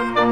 Niech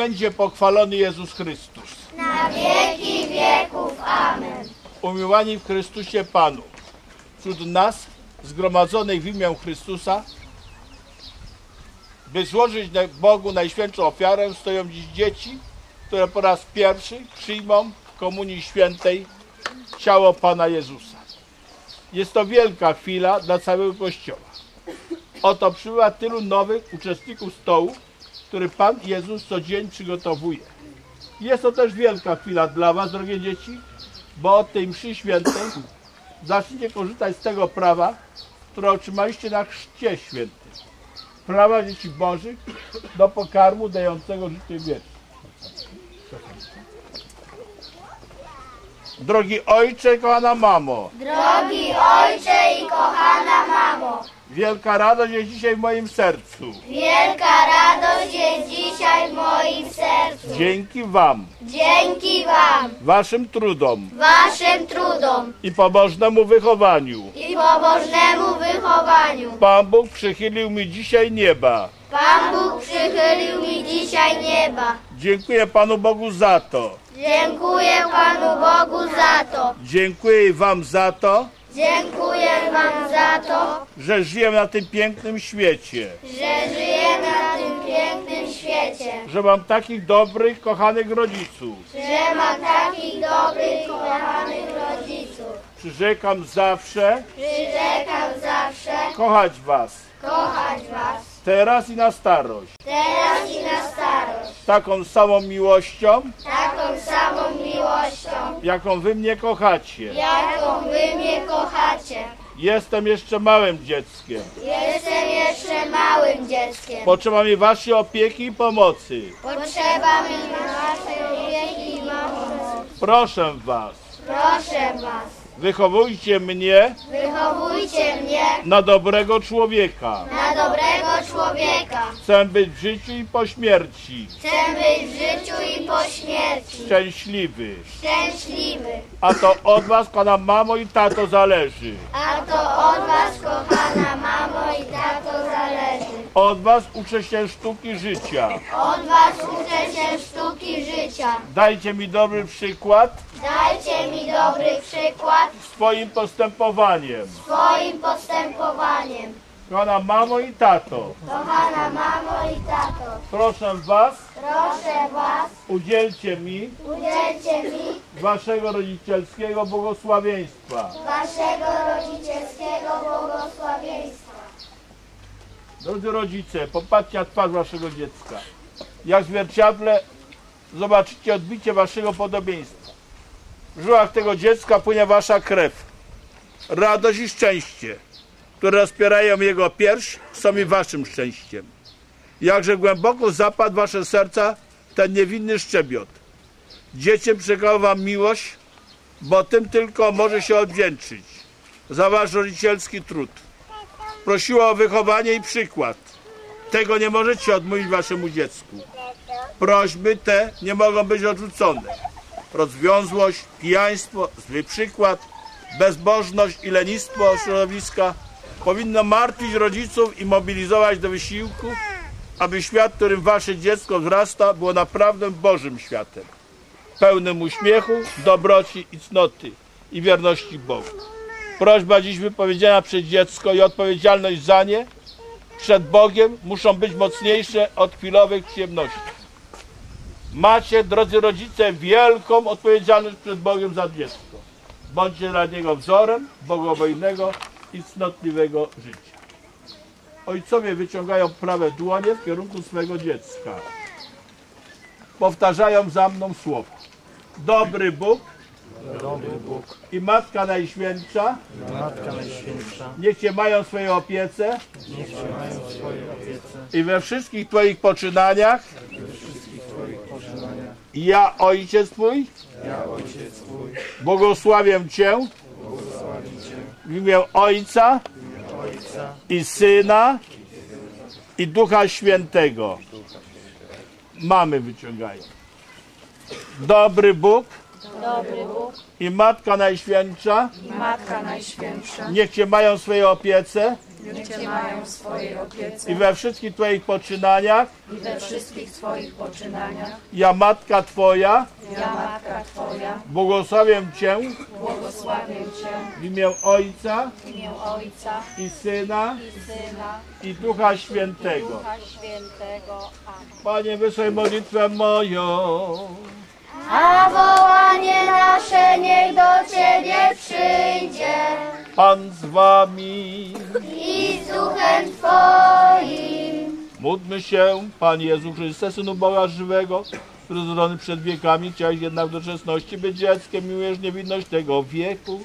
będzie pochwalony Jezus Chrystus. na wieki wieków. Amen. Umiłani w Chrystusie Panu. Wśród nas, zgromadzonych w imię Chrystusa, by złożyć Bogu najświętszą ofiarę, stoją dziś dzieci, które po raz pierwszy przyjmą w Komunii Świętej ciało Pana Jezusa. Jest to wielka chwila dla całego Kościoła. Oto przybywa tylu nowych uczestników stołu, który Pan Jezus co dzień przygotowuje. Jest to też wielka chwila dla Was, drogie dzieci, bo od tej mszy świętej zaczniecie korzystać z tego prawa, które otrzymaliście na chrzcie świętym. Prawa dzieci Bożych do pokarmu dającego życie wieczne. Drogi ojcze, kochana mamo, Drogi ojcze i kochana mamo, wielka radość jest dzisiaj w moim sercu. wielka radość jest dzisiaj w moim sercu. Dzięki Wam, Dzięki Wam, Waszym trudom Waszym trudom i pobożnemu wychowaniu. i pobożnemu wychowaniu. Pan Bóg przychylił mi dzisiaj nieba. Pan Bóg przychylił mi dzisiaj nieba. Dziękuję Panu Bogu za to. Dziękuję Panu Bogu za to. Dziękuję Wam za to, Dziękuję Wam za to, że żyję na tym pięknym świecie. że żyjemy na tym pięknym świecie. Że mam takich dobrych, kochanych rodziców. Że mam takich dobrych, kochanych rodziców. Przyrzekam zawsze Przyrzekam zawsze kochać Was. kochać Was. Teraz i na starość. Teraz i na starość. Taką samą miłością, Taką samą miłością, jaką Wy mnie kochacie. jaką Wy mnie kochacie. Jestem jeszcze małym dzieckiem. Jestem jeszcze małym dzieckiem. Potrzeba mi Waszej opieki i pomocy. Potrzeba mi Waszej opieki i pomocy. Proszę Was, Proszę Was, wychowujcie mnie wychowujcie mnie na dobrego człowieka. na dobrego człowieka. Chcę być w życiu i po śmierci Chcę być w życiu i po śmierci szczęśliwy. szczęśliwy. A to od Was, pana mamo i tato, zależy. A to od Was, kochana mamo i tato, zależy. Od Was uczę się sztuki życia. Od Was uczę się sztuki życia. Dajcie mi dobry przykład Dajcie mi dobry przykład swoim postępowaniem. swoim postępowaniem. Kochana mamo i tato, Kochana mamo i tato, proszę Was, proszę Was, udzielcie mi udzielcie mi Waszego rodzicielskiego błogosławieństwa. Waszego rodzicielskiego błogosławieństwa. Drodzy rodzice, popatrzcie na twarz Waszego dziecka. Jak w zwierciadle zobaczycie odbicie Waszego podobieństwa. W żyłach tego dziecka płynie Wasza krew. Radość i szczęście, które rozpierają jego pierś, są i Waszym szczęściem. Jakże głęboko zapadł Wasze serca ten niewinny szczebiot. Dziecię przekazał Wam miłość, bo tym tylko może się odwdzięczyć za Wasz rodzicielski trud prosiła o wychowanie i przykład. Tego nie możecie odmówić waszemu dziecku. Prośby te nie mogą być odrzucone. Rozwiązłość, pijaństwo, zły przykład, bezbożność i lenistwo środowiska powinno martwić rodziców i mobilizować do wysiłku, aby świat, którym wasze dziecko wzrasta, było naprawdę Bożym światem. Pełnym uśmiechu, dobroci i cnoty i wierności Bogu. Prośba dziś wypowiedziana przez dziecko i odpowiedzialność za nie przed Bogiem muszą być mocniejsze od chwilowych przyjemności. Macie, drodzy rodzice, wielką odpowiedzialność przed Bogiem za dziecko. Bądźcie dla niego wzorem bogobojnego i cnotliwego życia. Ojcowie wyciągają prawe dłonie w kierunku swego dziecka. Powtarzają za mną słowa. Dobry Bóg Dobry Bóg, i Matka Najświętsza? Matka Najświętsza, niech Cię mają w swojej opiece. Niech Cię mają w swojej opiece. I we wszystkich Twoich poczynaniach. Ja, Ojciec Twój, Ja, Ojciec Twój, błogosławię Cię. Błogosławię Cię, w imię Ojca Ojca i Syna i Ducha Świętego. Mamy wyciągają. Dobry Bóg Dobry Bóg i Matka Najświętsza i Matka Najświętsza, niech Cię mają w swojej opiece niech Cię mają w swojej opiece i we wszystkich Twoich poczynaniach. i we wszystkich Twoich poczynaniach. Ja, Matka Twoja, Ja, Matka Twoja, błogosławię Cię błogosławię Cię w imię Ojca w imię Ojca i Syna i Syna i Ducha Świętego. Ducha Świętego. Amen. Panie, wysłuchaj modlitwę moją. A wołanie nasze niech do Ciebie przyjdzie Pan z Wami. i z duchem Twoim. Módlmy się, Panie Jezu Chryste, Synu Boga żywego, zrodzony przed wiekami, chciałeś jednak w doczesności być dzieckiem, miłujesz niewinność tego wieku.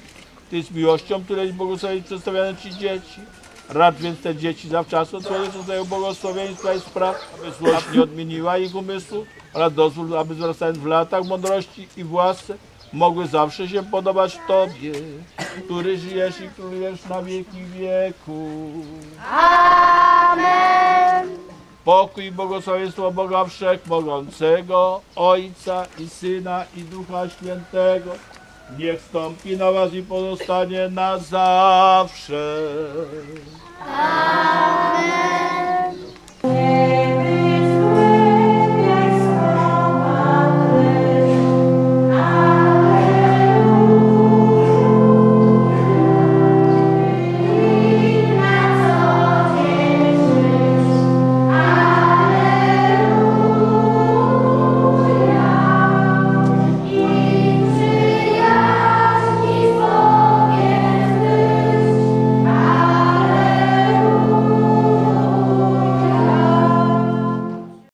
Ty z miłością, której błogosławić przedstawiane Ci dzieci. Racz więc te dzieci zawczasu Twoje rodzaju błogosławieństwa i spraw, aby złość nie odmieniła ich umysłu, oraz dozwól, aby wzrastając w latach mądrości i w łasce, mogły zawsze się podobać Tobie, który żyjesz i królujesz na wieki wieków. Amen. Pokój i błogosławieństwo Boga Wszechmogącego, Ojca i Syna i Ducha Świętego, Niech wstąpi na was i pozostanie na zawsze. Amen.